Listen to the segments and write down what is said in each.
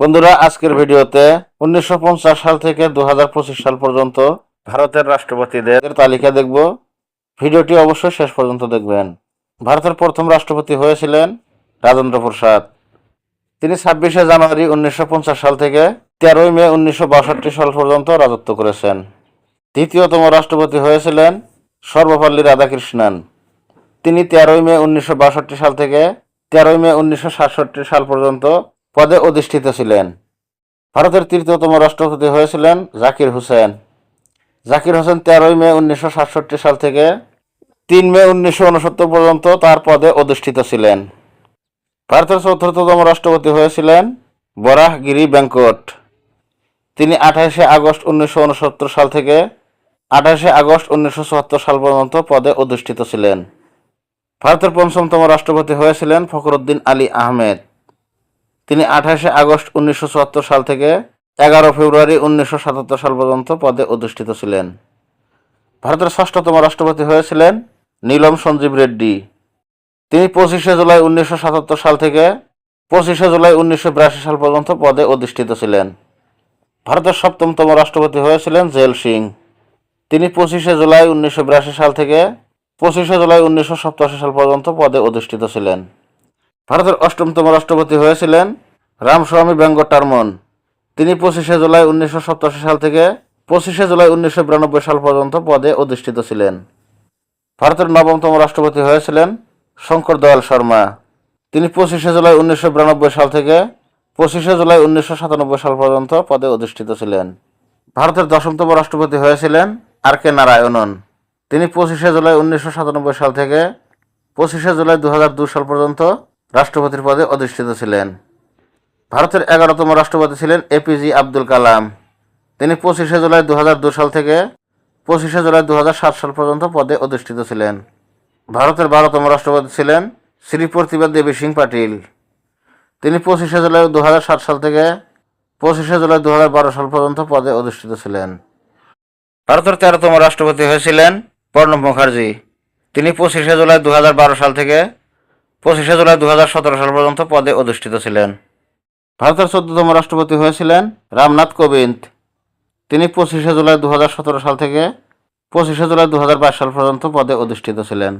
বন্ধুরা, আজকের ভিডিওতে উনিশশো পঞ্চাশ সাল থেকে দু হাজার পঁচিশ সাল পর্যন্ত ভারতের রাষ্ট্রপতিদের তালিকা দেখব। ভিডিওটি অবশ্যই শেষ পর্যন্ত দেখবেন। ভারতের প্রথম রাষ্ট্রপতি হয়েছিলেন রাজেন্দ্র প্রসাদ। তিনি ছাব্বিশে জানুয়ারি উনিশশো পঞ্চাশ সাল থেকে তেরোই মে উনিশশো বাষট্টি সাল পর্যন্ত রাজত্ব করেছেন। দ্বিতীয়তম রাষ্ট্রপতি হয়েছিলেন সর্বপল্লী রাধাকৃষ্ণন। তিনি তেরোই মে উনিশশো বাষট্টি সাল থেকে তেরোই মে উনিশশো সাতষট্টি সাল পর্যন্ত পদে অধিষ্ঠিত ছিলেন। ভারতের তৃতীয়তম রাষ্ট্রপতি হয়েছিলেন জাকির হোসেন। জাকির হোসেন তেরোই মে উনিশশো সাতষট্টি সাল থেকে তিন মে উনিশশো উনসত্তর পর্যন্ত তার পদে অধিষ্ঠিত ছিলেন। ভারতের চতুর্থতম রাষ্ট্রপতি হয়েছিলেন বরাহগিরি ব্যাংকট তিনি আঠাশে আগস্ট উনিশশো ঊনসত্তর সাল থেকে আঠাশে আগস্ট উনিশশো চুয়াত্তর সাল পর্যন্ত পদে অধিষ্ঠিত ছিলেন। ভারতের পঞ্চমতম রাষ্ট্রপতি হয়েছিলেন ফখরুদ্দিন আলী আহমেদ। তিনি আঠাশে আগস্ট উনিশশো চুয়াত্তর সাল থেকে এগারো ফেব্রুয়ারি উনিশশো সাতাত্তর সাল পর্যন্ত পদে অধিষ্ঠিত ছিলেন। ভারতের ষষ্ঠতম রাষ্ট্রপতি হয়েছিলেন নীলম সঞ্জীব রেড্ডি। তিনি পঁচিশে জুলাই উনিশশো সাতাত্তর সাল থেকে পঁচিশে জুলাই উনিশশো বিরাশি সাল পর্যন্ত পদে অধিষ্ঠিত ছিলেন। ভারতের সপ্তমতম রাষ্ট্রপতি হয়েছিলেন জেল সিং। তিনি পঁচিশে জুলাই উনিশশো বিরাশি সাল থেকে পঁচিশে জুলাই উনিশশো সাতাশি সাল পর্যন্ত পদে অধিষ্ঠিত ছিলেন। ভারতের অষ্টমতম রাষ্ট্রপতি হয়েছিলেন রামস্বামী বেঙ্গটারমন তিনি পঁচিশে জুলাই উনিশশো সাল থেকে পঁচিশে জুলাই উনিশশো বিরানব্বই সাল পর্যন্ত পদে অধিষ্ঠিত ছিলেন। ভারতের নবমতম রাষ্ট্রপতি হয়েছিলেন শঙ্কর দয়াল শর্মা। তিনি পঁচিশে জুলাই উনিশশো বিরানব্বই সাল থেকে পঁচিশে জুলাই উনিশশো সাতানব্বই সাল পর্যন্ত পদে অধিষ্ঠিত ছিলেন। ভারতের দশমতম রাষ্ট্রপতি হয়েছিলেন আর কে নারায়ণন। তিনি পঁচিশে জুলাই উনিশশো সাতানব্বই সাল থেকে পঁচিশে জুলাই দুহাজার দুই সাল পর্যন্ত রাষ্ট্রপতির পদে অধিষ্ঠিত ছিলেন। ভারতের এগারোতম রাষ্ট্রপতি ছিলেন এপিজি আব্দুল কালাম। তিনি পঁচিশে জুলাই দু সাল থেকে পঁচিশে জুলাই দু হাজার সাত সাল পর্যন্ত পদে অধিষ্ঠিত ছিলেন। ভারতের বারোতম রাষ্ট্রপতি ছিলেন শ্রী প্রতিভা দেবী সিং পাটিল। তিনি পঁচিশে জুলাই দু হাজার সাত সাল থেকে পঁচিশে জুলাই দু হাজার বারো সাল পর্যন্ত পদে অধিষ্ঠিত ছিলেন। ভারতের তেরোতম রাষ্ট্রপতি হয়েছিলেন প্রণব মুখার্জি। তিনি পঁচিশে জুলাই দু হাজার বারো সাল থেকে পঁচিশে জুলাই দু হাজার সতেরো সাল পর্যন্ত পদে অধিষ্ঠিত ছিলেন। ভারতের চোদ্দতম রাষ্ট্রপতি হয়েছিলেন রামনাথ কোবিন্দ। তিনি পঁচিশে জুলাই দু হাজার সতেরো সাল থেকে পঁচিশে জুলাই দু হাজার বাইশ সাল পর্যন্ত পদে অধিষ্ঠিত ছিলেন।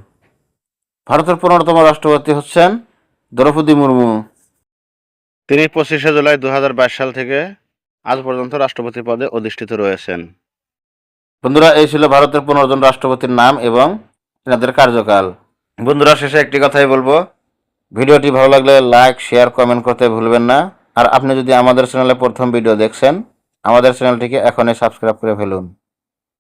ভারতের পনেরোতম রাষ্ট্রপতি হচ্ছেন দ্রৌপদী মুর্মু। তিনি পঁচিশে জুলাই দু হাজার বাইশ সাল থেকে আজ পর্যন্ত রাষ্ট্রপতি পদে অধিষ্ঠিত রয়েছেন। বন্ধুরা, এই ছিল ভারতের পনেরো জন রাষ্ট্রপতির নাম এবং এনাদের কার্যকাল। বন্ধুরা, শেষে একটি কথাই বলব। ভিডিওটি ভালো লাগলে লাইক শেয়ার কমেন্ট করতে ভুলবেন না। আর আপনি যদি আমাদের চ্যানেলে প্রথম ভিডিও দেখছেন, আমাদের চ্যানেলটিকে এখনই সাবস্ক্রাইব করে ফেলুন।